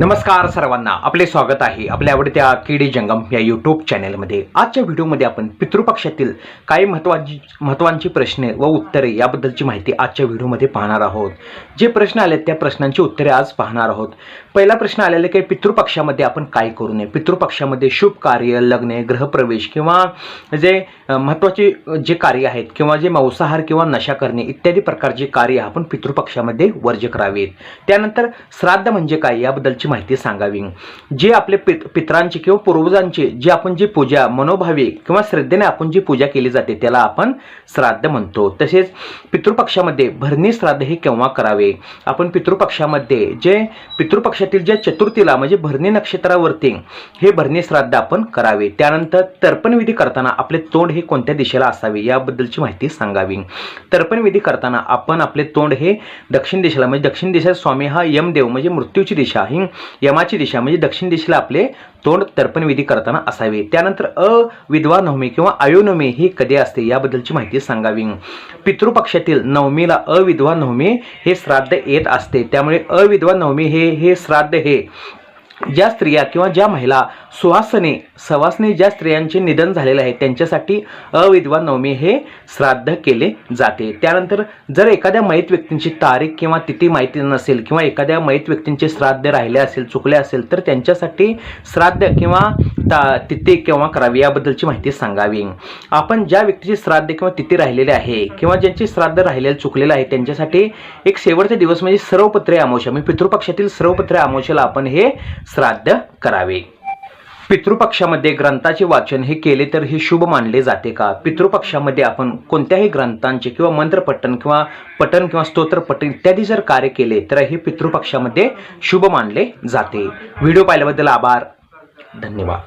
नमस्कार सर्वांना. आपले स्वागत आहे आपल्या आवडत्या किडी जंगम या यूट्यूब चॅनलमध्ये आजच्या व्हिडिओमध्ये आपण पितृपक्षातील काही महत्त्वाची महत्त्वांची प्रश्न व उत्तरे याबद्दलची माहिती आजच्या व्हिडिओमध्ये पाहणार आहोत. जे प्रश्न आले त्या प्रश्नांची उत्तरे आज पाहणार आहोत. पहिला प्रश्न आलेला की पितृपक्षामध्ये आपण काय करू नये? पितृपक्षामध्ये शुभ कार्य लग्ने ग्रहप्रवेश किंवा जे महत्त्वाचे जे कार्य आहेत किंवा जे मांसाहार किंवा नशा करणे इत्यादी प्रकारचे कार्य आपण पितृपक्षामध्ये वर्ज करावेत. त्यानंतर श्राद्ध म्हणजे काय याबद्दलची माहिती सांगावी. जे आपले पित पितरांची किंवा पूर्वजांची जी आपण जी पूजा मनोभावे किंवा श्रद्धेने आपण जी पूजा केली जाते त्याला आपण श्राद्ध म्हणतो. तसेच पितृपक्षामध्ये भरणी श्राद्ध हे केव्हा करावे? आपण पितृपक्षामध्ये जे पितृपक्षातील ज्या चतुर्थीला म्हणजे भरणी नक्षत्रावरती हे भरणी श्राद्ध आपण करावे. त्यानंतर तर्पणविधी करताना आपले तोंड हे कोणत्या दिशेला असावे याबद्दलची माहिती सांगावी. तर्पणविधी करताना आपण आपले तोंड हे दक्षिण दिशेला म्हणजे दक्षिण दिशेत स्वामी हा यमदेव म्हणजे मृत्यूची दिशा ही यमाची दिशा म्हणजे दक्षिण दिशेला आपले तोंड तर्पणविधी करताना असावे. त्यानंतर अविधवा नवमी किंवा आयुनवमी ही कधी असते याबद्दलची माहिती सांगावी. पितृपक्षातील नवमीला अविधवा नवमी हे श्राद्ध येत असते. त्यामुळे अविधवा नवमी हे हे श्राद्ध हे ज्या स्त्रिया किंवा ज्या महिला सुहासने सवासने ज्या स्त्रियांचे निधन झालेले आहे त्यांच्यासाठी अविधवा नवमी हे श्राद्ध केले जाते. त्यानंतर जर एखाद्या मयत व्यक्तींची तारीख किंवा तिथी माहिती नसेल किंवा एखाद्या मयत व्यक्तींचे श्राद्ध राहिले असेल चुकले असेल तर त्यांच्यासाठी श्राद्ध किंवा ता तिथे केव्हा करावी याबद्दलची माहिती सांगावी. आपण ज्या व्यक्तीची श्राद्ध किंवा तिथे राहिलेले आहे किंवा ज्यांची श्राद्ध राहिलेलं चुकलेलं आहे त्यांच्यासाठी एक शेवटचा दिवस म्हणजे सर्वपत्रे आमोशा. म्हणजे पितृपक्षातील सर्वपत्रे अमावस्याला आपण हे श्राद्ध करावे. पितृपक्षामध्ये ग्रंथाचे वाचन हे केले तर हे शुभ मानले जाते का? पितृपक्षामध्ये आपण कोणत्याही ग्रंथांचे किंवा मंत्रपठण किंवा पठण किंवा स्तोत्रपठण इत्यादी जर कार्य केले तर हे पितृपक्षामध्ये शुभ मानले जाते. व्हिडिओ पाहिल्याबद्दल आभार. धन्यवाद.